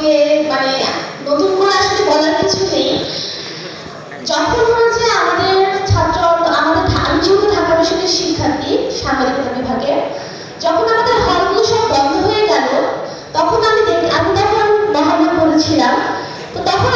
সম্পর্কে মানে নতুন করে আসলে বলার কিছু নেই। যখন হচ্ছে আমাদের ছাত্র, আমাদের আমি যেহেতু ঢাকা মিশনের শিক্ষার্থী, সাংবাদিকতা বিভাগে যখন আমাদের হলগুলো সব বন্ধ হয়ে গেল, তখন আমি আমি তখন মহানা করেছিলাম তো তখন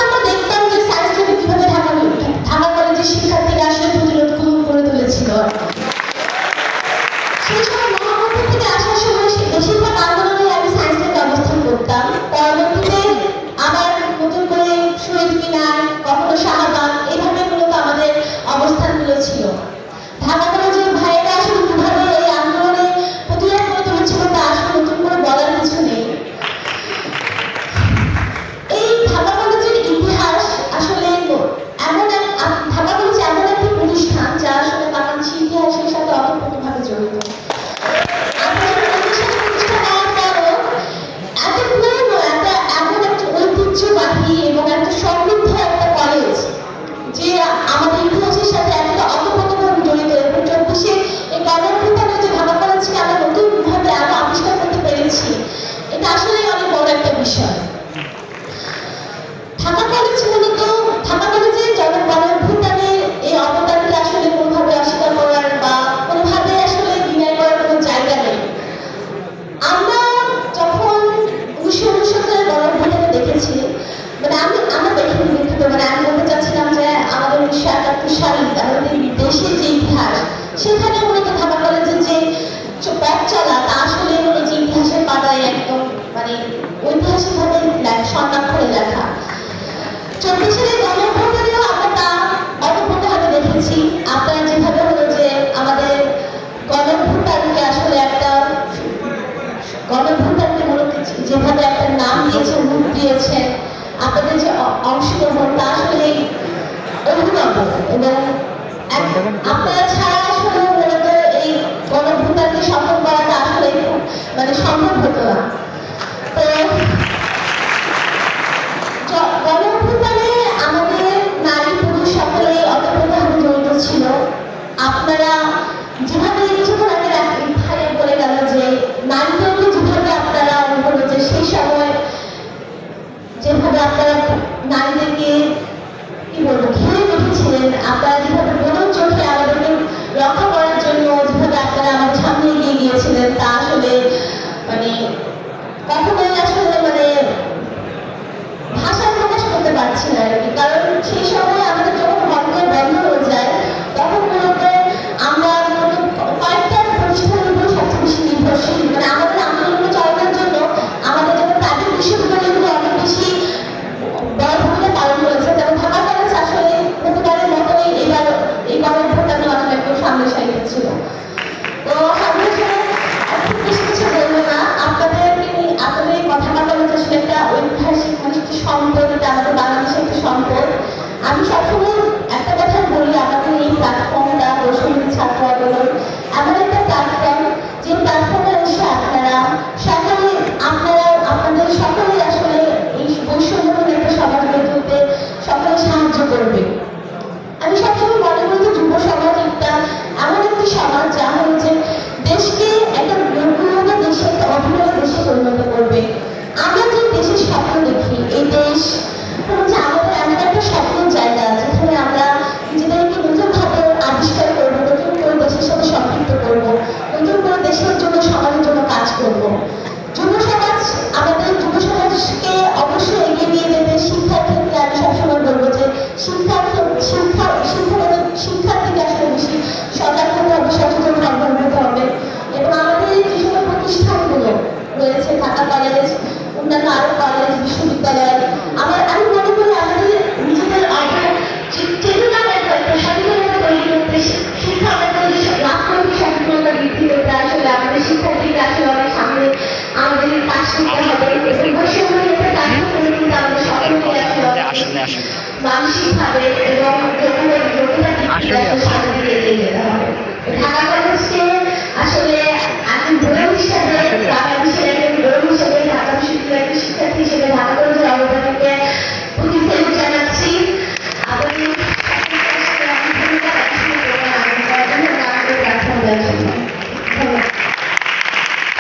দেশের যে ইতিহাস সেখানে অনেকে ধারণা করেছে যে ব্যাগ চলা, তা আসলে হলো যে ইতিহাসের পাতায় একদম মানে ঐতিহাসিকভাবে সরকার করে লেখা। চব্বিশের গণভবনেও আমরা তা অতপ্রতভাবে দেখেছি। আপনারা যেভাবে হলো যে আমাদের গণভোটারকে আসলে একটা গণভোটারকে মূলত যেভাবে একটা নাম দিয়েছে রূপ দিয়েছে আপনাদের যে অংশগ্রহণ, তা আসলে অভিনব এবং ঘন্টাখানি আপনারা ছাড়া আসলে এই অনুভূতাকে মানে সম্ভব হতো না। nacional একটা ঐতিহাসিক মানে একটা সম্পদ, এটা আমাদের বাংলাদেশের একটা সম্পদ। আমি সবসময় একটা কথা বলি, আমাদের এই প্ল্যাটফর্মটা বৈষম্য ছাত্র আন্দোলন এমন একটা প্ল্যাটফর্ম যে প্ল্যাটফর্মে এসে আপনারা সকলে, আপনারা, আপনাদের সকলে আসলে এই বৈষম্যহীন একটা সমাজ গড়ে তুলতে সকলে সাহায্য করবে। আমি সবসময় মনে করি যে যুব সমাজ একটা আসেন। আসলে আসলে